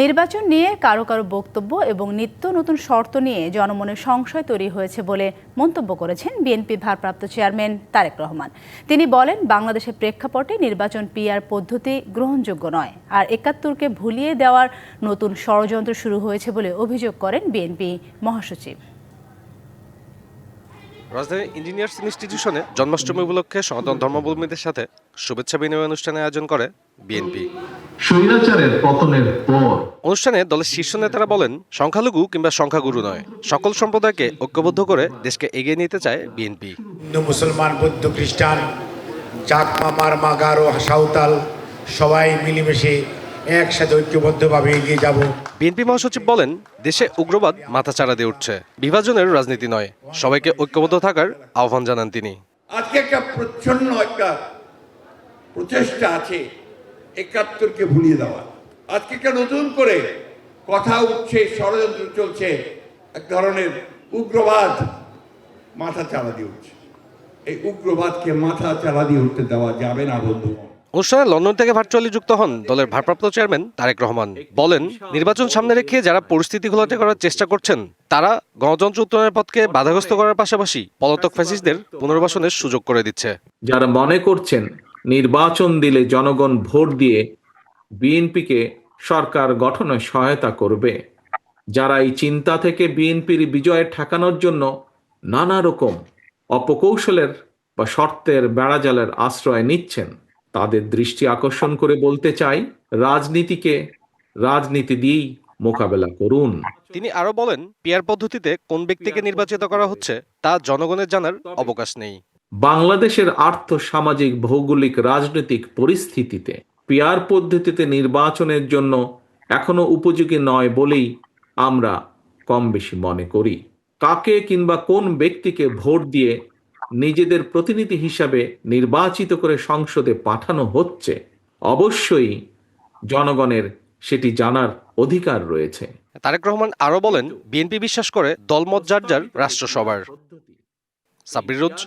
নির্বাচন নিয়ে কারও কারও বক্তব্য এবং নিত্য নতুন শর্ত নিয়ে জনমনে সংশয় তৈরি হয়েছে বলে মন্তব্য করেছেন বিএনপি ভারপ্রাপ্ত চেয়ারম্যান তারেক রহমান। তিনি বলেন, বাংলাদেশের প্রেক্ষাপটে নির্বাচন পিআর পদ্ধতি গ্রহণযোগ্য নয় আর একাত্তরকে ভুলিয়ে দেওয়ার নতুন ষড়যন্ত্র শুরু হয়েছে বলে অভিযোগ করেন বিএনপি মহাসচিব। রাজধানীর ইঞ্জিনিয়ার্স ইনস্টিটিউশনে জন্মাষ্টমী উপলক্ষে সনাতন ধর্মাবলম্বীদের সাথে শুভেচ্ছা বিনিময় অনুষ্ঠানের আয়োজন করে বিএনপি। স্বৈরাচারের পতনের পর অনুষ্ঠানে দলের শীর্ষ নেতারা বলেন সংখ্যালঘু কিংবা সংখ্যাগুরু নয় সকল সম্প্রদায়কে ঐক্যবদ্ধ করে দেশকে এগিয়ে নিতে চায় বিএনপি। হিন্দু মুসলমান বৌদ্ধ খ্রিস্টান চাকমা মারমা গারো সাঁওতাল সবাই মিলেমিশে একসাথে ঐক্যবদ্ধভাবে এগিয়ে যাব। বিএনপি মহাসচিব বলেন দেশে উগ্রবাদ মাথাচাড়া দিয়ে উঠছে। বিভাজনের রাজনীতি নয় সবাইকে ঐক্যবদ্ধ থাকার আহ্বান জানান তিনি। আজকে একটা প্রচ্ছন্ন একটা প্রচেষ্টা আছে একাত্তরকে ভুলিয়ে দেওয়া। আজকে একটা নতুন করে কথা উঠছে ষড়যন্ত্র চলছে এক ধরনের উগ্রবাদ মাথা চালা দিয়ে উঠছে। এই উগ্রবাদকে মাথা চালা দিয়ে উঠতে দেওয়া যাবে না বন্ধু অনুষ্ঠানে লন্ডন থেকে ভার্চুয়ালি যুক্ত হন দলের ভারপ্রাপ্ত চেয়ারম্যান তারেক রহমান। বলেন, নির্বাচন সামনে রেখে যারা পরিস্থিতি ঘোলাটে করার চেষ্টা করছেন, তারা গণতন্ত্র উত্তরণের পথকে বাধাগ্রস্ত করার পাশাপাশি পলাতক ফ্যাসিস্টদের পুনর্বাসনের সুযোগ করে দিচ্ছে। যারা মনে করছেন নির্বাচন দিলে জনগণ ভোট দিয়ে বিএনপিকে সরকার গঠনে সহায়তা করবে, যারা এই চিন্তা থেকে বিএনপির বিজয় ঠেকানোর জন্য নানা রকম অপকৌশলের বা শর্তের বেড়াজালের আশ্রয় নিচ্ছেন তাদের দৃষ্টি আকর্ষণ করে বলতে চাই রাজনীতিকে রাজনীতি দিয়েই মোকাবেলা করুন। তিনি আরও বলেন পিয়ার পদ্ধতিতে কোন ব্যক্তিকে নির্বাচিত করা হচ্ছে তা জনগণের জানার অবকাশ নেই। বাংলাদেশের আর্থ সামাজিক ভৌগোলিক রাজনৈতিক পরিস্থিতিতে পিয়ার পদ্ধতিতে নির্বাচনের জন্য এখনও উপযোগী নয় বলেই আমরা কম বেশি মনে করি। কাকে কিংবা কোন ব্যক্তিকে ভোট দিয়ে নিজেদের প্রতিনিধি হিসাবে নির্বাচিত করে সংসদে পাঠানো হচ্ছে। অবশ্যই জনগণের সেটি জানার অধিকার রয়েছে। তারেক রহমান আরও বলেন, বিএনপি বিশ্বাস করে দলমত যার যার রাষ্ট্র সবার সাব্বির রোজ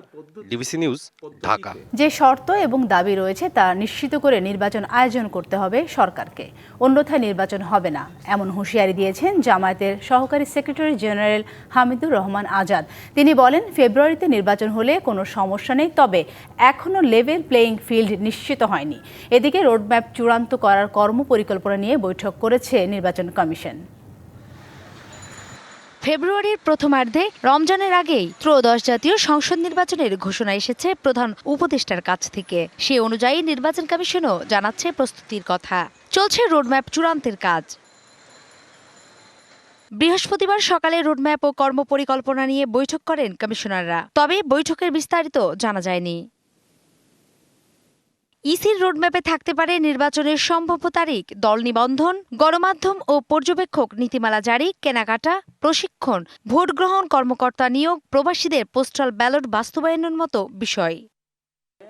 ডিবিসি নিউজ, ঢাকা। যে শর্ত এবং দাবি রয়েছে তা নিশ্চিত করে নির্বাচন আয়োজন করতে হবে সরকারকে। অন্যথায় নির্বাচন হবে না, এমন হুঁশিয়ারি দিয়েছেন জামায়াতের সহকারী সেক্রেটারি জেনারেল হামিদুর রহমান আজাদ। তিনি বলেন, ফেব্রুয়ারিতে নির্বাচন হলে কোনো সমস্যা নেই, তবে এখনও লেভেল প্লেয়িং ফিল্ড নিশ্চিত হয়নি। এদিকে রোডম্যাপ চূড়ান্ত করার কর্মপরিকল্পনা নিয়ে বৈঠক করেছে নির্বাচন কমিশন। ফেব্রুয়ারির প্রথমার্ধে, রমজানের আগেই ত্রয়োদশ জাতীয় সংসদ নির্বাচনের ঘোষণা এসেছে প্রধান উপদেষ্টার কাছ থেকে। সে অনুযায়ী নির্বাচন কমিশনও জানাচ্ছে প্রস্তুতির কথা। চলছে রোডম্যাপ চূড়ান্তের কাজ। বৃহস্পতিবার সকালে রোডম্যাপ ও কর্মপরিকল্পনা নিয়ে বৈঠক করেন কমিশনাররা। তবে বৈঠকের বিস্তারিত জানা যায়নি। ইসির রোডম্যাপে থাকতে পারে নির্বাচনের সম্ভাব্য তারিখ, দল নিবন্ধন, গণমাধ্যম ও পর্যবেক্ষক নীতিমালা জারি, কেনাকাটা, প্রশিক্ষণ, ভোট গ্রহণ, কর্মকর্তা নিয়োগ, প্রবাসীদের পোস্টাল ব্যালট বাস্তবায়নের মতো বিষয়।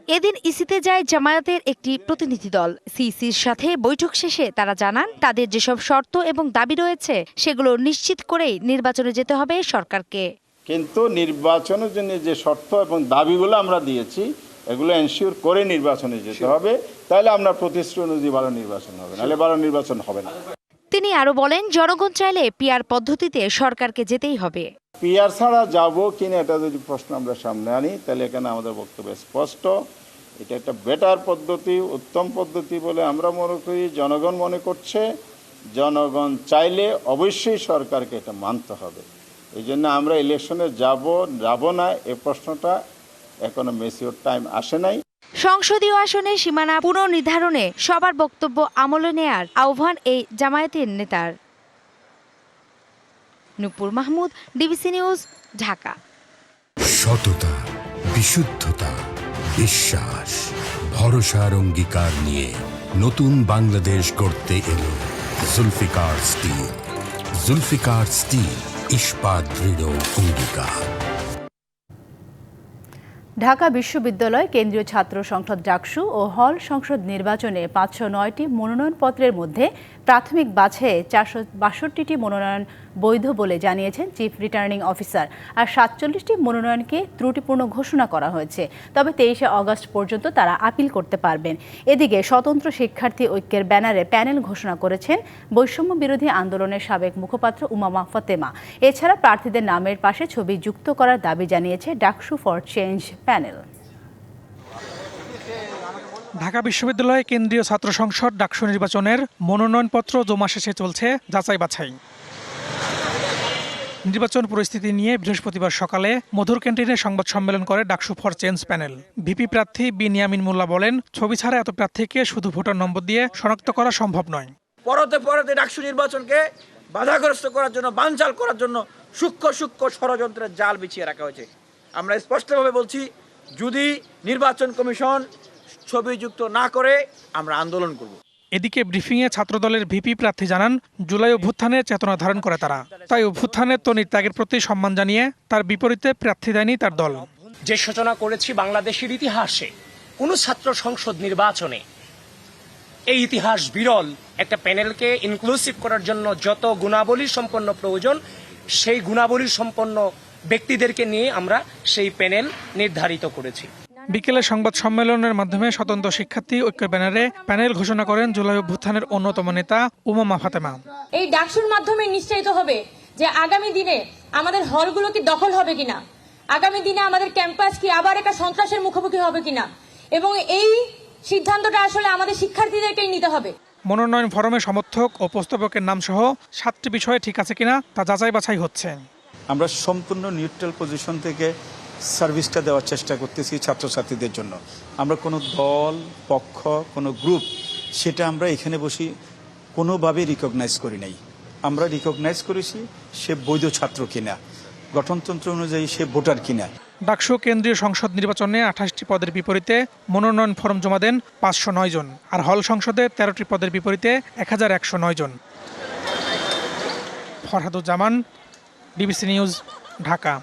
এদিন ইসিতে যায় জামায়াতের একটি প্রতিনিধি দল। সিইসির সাথে বৈঠক শেষে তারা জানান, তাদের যেসব শর্ত এবং দাবি রয়েছে, সেগুলো নিশ্চিত করেই নির্বাচনে যেতে হবে সরকারকে। কিন্তু নির্বাচনের জন্য যে শর্ত এবং দাবিগুলো আমরা দিয়েছি এগুলো এনশিওর করে নির্বাচনে যেতে হবে তাহলে আমরা প্রতিশ্রুতি অনুযায়ী ভালো নির্বাচন হবে নাহলে ভালো নির্বাচন হবে না। তিনি আরও বলেন জনগণ চাইলে পিআর পদ্ধতিতে সরকারকে যেতেই হবে। পিআর ছাড়া যাব কিনা এটা যদি প্রশ্ন আমরা সামনে আনি তাহলে এখানে আমাদের বক্তব্য স্পষ্ট। এটা একটা বেটার পদ্ধতি উত্তম পদ্ধতি বলে আমরা মনে করি জনগণ মনে করছে। জনগণ চাইলে অবশ্যই সরকারকে এটা মানতে হবে। এই জন্য আমরা ইলেকশনে যাব যাব না এ প্রশ্নটা এখনও মেসিওর টাইম আসে নাই। সংসদীয় আসনে সীমানা পুনর্নির্ধারণে সবার বক্তব্য আমলে নেয়ার আহ্বান এই জামায়াতের নেতার। Nupur Mahmud DBC news Dhaka. সততা বিশুদ্ধতা বিশ্বাস ভরসার অঙ্গীকার নিয়ে নতুন বাংলাদেশ গড়তে এলো জুলফিকার স্টিল। জুলফিকার স্টিল ইস্পাত দৃঢ় অঙ্গীকার। ঢাকা বিশ্ববিদ্যালয় কেন্দ্রীয় ছাত্র সংসদ ডাকসু ও হল সংসদ নির্বাচনে পাঁচশো নয়টি মনোনয়নপত্রের মধ্যে প্রাথমিক বাছাইয়ে চারশো বাষট্টিটি মনোনয়ন বৈধ বলে জানিয়েছেন চিফ রিটার্নিং অফিসার আর সাতচল্লিশটি মনোনয়নকে ত্রুটিপূর্ণ ঘোষণা করা হয়েছে। তবে তেইশে অগস্ট পর্যন্ত তারা আপিল করতে পারবেন। এদিকে স্বতন্ত্র শিক্ষার্থী ঐক্যের ব্যানারে প্যানেল ঘোষণা করেছেন বৈষম্য বিরোধী আন্দোলনের সাবেক মুখপাত্র উমামা ফতেমা। এছাড়া প্রার্থীদের নামের পাশে ছবি যুক্ত করার দাবি জানিয়েছে DUCSU for change panel. Dhaka বিশ্ববিদ্যালয়ে কেন্দ্রীয় ছাত্র সংসদ ডাকসু নির্বাচনের মনোনয়নপত্র জমা শেষে চলছে যাচাই বাছাই। নির্বাচন পরিস্থিতি নিয়ে বৃহস্পতিবার সকালে মধুর ক্যান্টিনে সংবাদ সম্মেলন করে DUCSU for change panel. VP প্রার্থী বিনিয়ামিন মোল্লা বলেন, ছবি ছাড়া এত প্রার্থীকে শুধু ভোটার নম্বর দিয়ে শনাক্ত করা সম্ভব নয়। পরতে পরতে ডাকসু নির্বাচনকে বাধাগ্রস্ত করার জন্য, বানচাল করার জন্য সূক্ষ্ম সূক্ষ্ম ষড়যন্ত্রের জাল বিছিয়ে রাখা হয়েছে। আমরা স্পষ্টভাবে বলছি, যদি নির্বাচন কমিশন ছবিযুক্ত না করে আমরা আন্দোলন করব। এদিকে ব্রিফিংয়ে ছাত্রদলের ভিপি প্রার্থী জানান জুলাই অভ্যুত্থানের চেতনা ধারণ করে তারা। তাই অভ্যুত্থানের তনির ত্যাগের প্রতি সম্মান জানিয়ে তার বিপরীতে প্রার্থী দেয়নি তার দল। যে সূচনা করেছি বাংলাদেশের ইতিহাসে কোন ছাত্র সংসদ নির্বাচনে এই ইতিহাস বিরল। একটা প্যানেলকে ইনক্লুসিভ করার জন্য যত গুণাবলী সম্পন্ন প্রয়োজন সেই গুণাবলী সম্পন্ন ব্যক্তিদেরকে নিয়ে আমরা সেই প্যানেল নির্ধারিত করেছি। বিকেলে সংবাদ সম্মেলনের মাধ্যমে স্বতন্ত্র শিক্ষার্থী ঐক্য ব্যানারে প্যানেল ঘোষণা করেন জুলাই অভ্যুত্থানের অন্যতম নেতা উমামা ফাতেমা। এই ডাকসুর মাধ্যমে নিশ্চিত হবে যে আগামী দিনে আমাদের হলগুলো কি দখল হবে কিনা? আগামী দিনে আমাদের ক্যাম্পাস কি আবার একটা সন্ত্রাসের মুখোমুখি হবে কিনা? এবং এই সিদ্ধান্তটা আসলে আমাদের শিক্ষার্থীদেরকেই নিতে হবে। মনোনয়ন ফরমে সমর্থক ও প্রস্তাবকের নাম সহ সাতটি বিষয়ে ঠিক আছে কিনা তা যাচাই বাছাই হচ্ছে। আমরা সম্পূর্ণ নিউট্রাল পজিশন থেকে সার্ভিসটা দেওয়ার চেষ্টা করতেছি ছাত্রছাত্রীদের জন্য। আমরা কোনো দল, পক্ষ, কোনো গ্রুপ, সেটা আমরা এখানে বসি কোনোভাবে রিকগনাইজ করি নাই। আমরা রিকগনাইজ করেছি সে বৈধ ছাত্র কিনা, গঠনতন্ত্র অনুযায়ী সে ভোটার কিনা। ডাকসু কেন্দ্রীয় সংসদ নির্বাচনে আঠাশটি পদের বিপরীতে মনোনয়ন ফরম জমা দেন পাঁচশো নয় জন, আর হল সংসদে তেরোটি পদের বিপরীতে এক হাজার একশো নয় জন। Farhaduzzaman DBC news, Dhaka.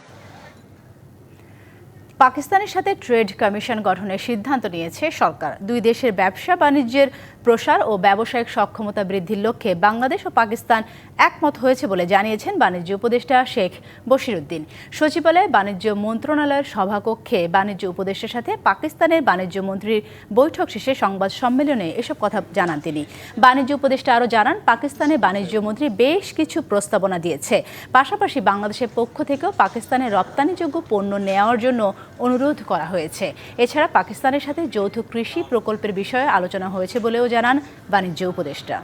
পাকিস্তানের সাথে ট্রেড কমিশন গঠনের সিদ্ধান্ত নিয়েছে সরকার। দুই দেশের ব্যবসা বাণিজ্যের প্রসার ও ব্যবসায়িক সক্ষমতা বৃদ্ধির লক্ষ্যে বাংলাদেশ ও পাকিস্তান একমত হয়েছে বলে জানিয়েছেন বাণিজ্য উপদেষ্টা শেখ বশিরুদ্দিন। সচিবালয়ে বাণিজ্য মন্ত্রণালয়ের সভাকক্ষে বাণিজ্য উপদেষ্টার সাথে পাকিস্তানের বাণিজ্য মন্ত্রীর বৈঠক শেষে সংবাদ সম্মেলনে এসব কথা জানান তিনি। বাণিজ্য উপদেষ্টা আরও জানান, পাকিস্তানের বাণিজ্য মন্ত্রী বেশ কিছু প্রস্তাবনা দিয়েছে। পাশাপাশি বাংলাদেশের পক্ষ থেকেও পাকিস্তানের রপ্তানিযোগ্য পণ্য নেওয়ার জন্য অনুরোধ করা হয়েছে। এছাড়া পাকিস্তানের সাথে যৌথ কৃষি প্রকল্পের বিষয়ে আলোচনা হয়েছে বলেও জানান বাণিজ্য উপদেষ্টা।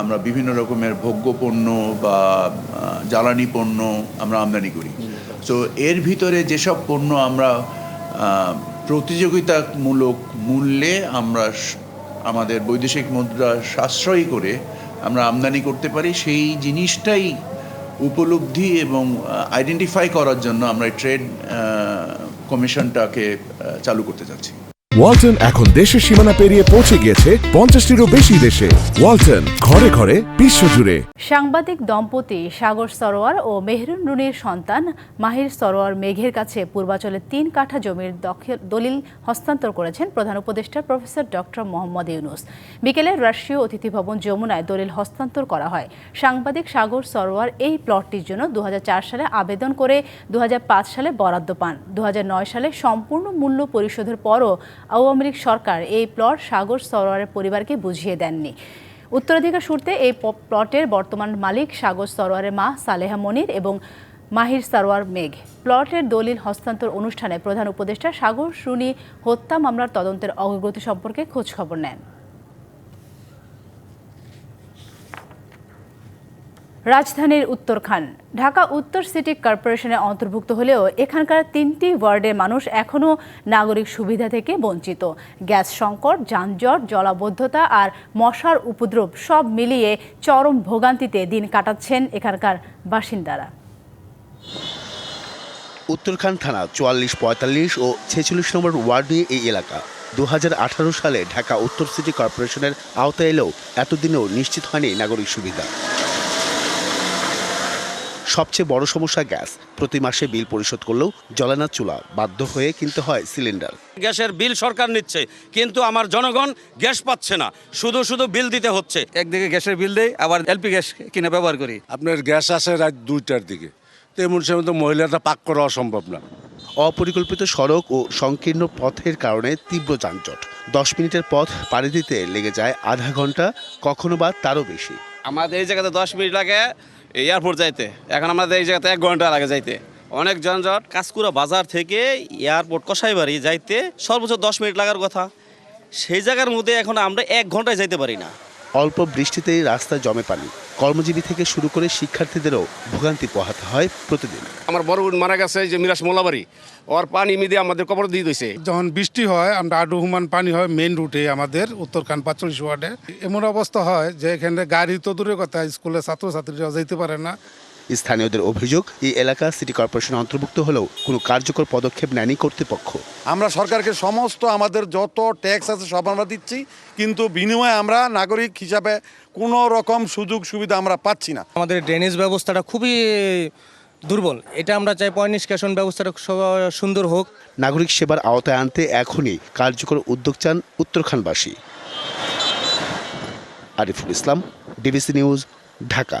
আমরা বিভিন্ন রকমের ভোগ্য পণ্য বা জ্বালানি পণ্য আমরা আমদানি করি। তো এর ভিতরে যেসব পণ্য আমরা প্রতিযোগিতামূলক মূল্যে আমরা আমাদের বৈদেশিক মুদ্রা সাশ্রয়ী করে আমরা আমদানি করতে পারি, সেই জিনিসটাই উপলব্ধি এবং আইডেন্টিফাই করার জন্য আমরা ট্রেড কমিশনটাকে চালু করতে যাচ্ছি ওয়ালটন এখন দেশের সীমানা পেরিয়ে পৌঁছে গিয়েছে পঞ্চাশটিরও বেশি দেশে। ওয়ালটন, ঘরে ঘরে বিশ্বজুড়ে। সাংবাদিক দম্পতি সাগর সরোয়ার ও মেহরুন রুনির সন্তান মাহির সরোয়ার মেঘের কাছে পূর্বাচলে তিন কাঠা জমির দলিল হস্তান্তর করেছেন প্রধান উপদেষ্টা প্রফেসর ডক্টর মোহাম্মদ ইউনুস। বিকেলে রাষ্ট্রীয় অতিথি ভবন যমুনায় দলিল হস্তান্তর করা হয়। সাংবাদিক সাগর সরোয়ার এই প্লটটির জন্য দু হাজার চার সালে আবেদন করে দু হাজার পাঁচ সালে বরাদ্দ পান। দু হাজার নয় সালে সম্পূর্ণ মূল্য পরিশোধের পরও আওয়ামী লীগ সরকার এই প্লট সাগর সরোয়ারের পরিবারকে বুঝিয়ে দেননি। উত্তরাধিকার সূত্রে এই প্লটের বর্তমান মালিক সাগর সরোয়ারের মা সালেহা মনির এবং মাহির সরোয়ার মেঘ। প্লটের দলিল হস্তান্তর অনুষ্ঠানে প্রধান উপদেষ্টা সাগর সুনি হত্যা মামলার তদন্তের অগ্রগতি সম্পর্কে খোঁজখবর নেন। রাজধানীর উত্তরখান। ঢাকা উত্তর সিটি কর্পোরেশনে অন্তর্ভুক্ত হলেও এখানকার তিনটি ওয়ার্ডের মানুষ এখনও নাগরিক সুবিধা থেকে বঞ্চিত। গ্যাস সংকট, যানজট, জলাবদ্ধতা আর মশার উপদ্রব সব মিলিয়ে চরম ভোগান্তিতে দিন কাটাচ্ছেন এখানকার বাসিন্দারা। উত্তরখান থানা চুয়াল্লিশ পঁয়তাল্লিশ ও ছেচল্লিশ নম্বর ওয়ার্ড নিয়ে এই এলাকা। দু হাজার আঠারো সালে ঢাকা উত্তর সিটি কর্পোরেশনের আওতায় এলেও এতদিনেও নিশ্চিত হয়নি নাগরিক সুবিধা। সবচেয়ে বড় সমস্যা গ্যাস। প্রতি মাসে বিল পরিশোধ করলেও জ্বলে না চুলা বাধ্য হয়ে কিনতে হয় সিলিন্ডার। গ্যাসের বিল সরকার নিচ্ছে কিন্তু আমার জনগণ গ্যাস পাচ্ছে না। শুধু শুধু বিল দিতে হচ্ছে। একদিকে গ্যাসের বিল দেয় আবার এলপি গ্যাস কিনে ব্যবহার করি। আপনার গ্যাস আসে রাত দুইটার দিকে। তো এমন সময় তো মহিলাটা পাক করা অসম্ভব না। অপরিকল্পিত সড়ক ও সংকীর্ণ পথের কারণে তীব্র যানজট। দশ মিনিটের পথ পাড়ি দিতে লেগে যায় আধা ঘণ্টা কখনো বা তারও বেশি। আমাদের এই জায়গাতে দশ মিনিট লাগে। এয়ারপোর্ট যাইতে। এখন আমাদের এই জায়গাতে এক ঘণ্টা লাগে যাইতে। অনেক যানজট কাঁচকুড়া বাজার থেকে এয়ারপোর্ট কষাইবাড়ি যাইতে সর্বোচ্চ দশ মিনিট লাগার কথা। সেই জায়গার মধ্যে এখন আমরা এক ঘন্টায় যাইতে পারি না। অল্প বৃষ্টিতেই রাস্তা জমে পানি। কর্মজীবী থেকে শুরু করে শিক্ষার্থীদেরও ভোগান্তি পোহাতে হয় প্রতিদিন। আমার বড় বোন মারা গেছে যে মিরাজ মোলাবাড়ি। ওর পানি মিদে আমাদের কবর দিয়ে দিয়েছে যখন বৃষ্টি হয় আমরা আডু হুমান পানি হয় মেন রুটে আমাদের উত্তরখান পাঁচচল্লিশ ওয়ার্ডে। এমন অবস্থা হয় যে এখানে গাড়ি তো দূরের কথা স্কুলের ছাত্রছাত্রীরা যেতে পারে না। স্থানীয়দের অভিযোগ এই এলাকা সিটি কর্পোরেশন অন্তর্ভুক্ত হলেও কোনো কার্যকর পদক্ষেপ নেয়নি কর্তৃপক্ষ। আমরা সরকারকে সমস্ত আমাদের যত ট্যাক্স আছে সব আমরা দিচ্ছি কিন্তু বিনিময়ে আমরা নাগরিক হিসাবে কোনো রকম সুযোগ সুবিধা আমরা পাচ্ছি না। আমাদের ড্রেনেজ ব্যবস্থাটা খুবই দুর্বল। এটা আমরা চাই পয় নিষ্কাশন ব্যবস্থাটা সুন্দর হোক। নাগরিক সেবার আওতায় আনতে এখনই কার্যকর উদ্যোগ চান উত্তরখানবাসী Ariful Islam DBC news Dhaka.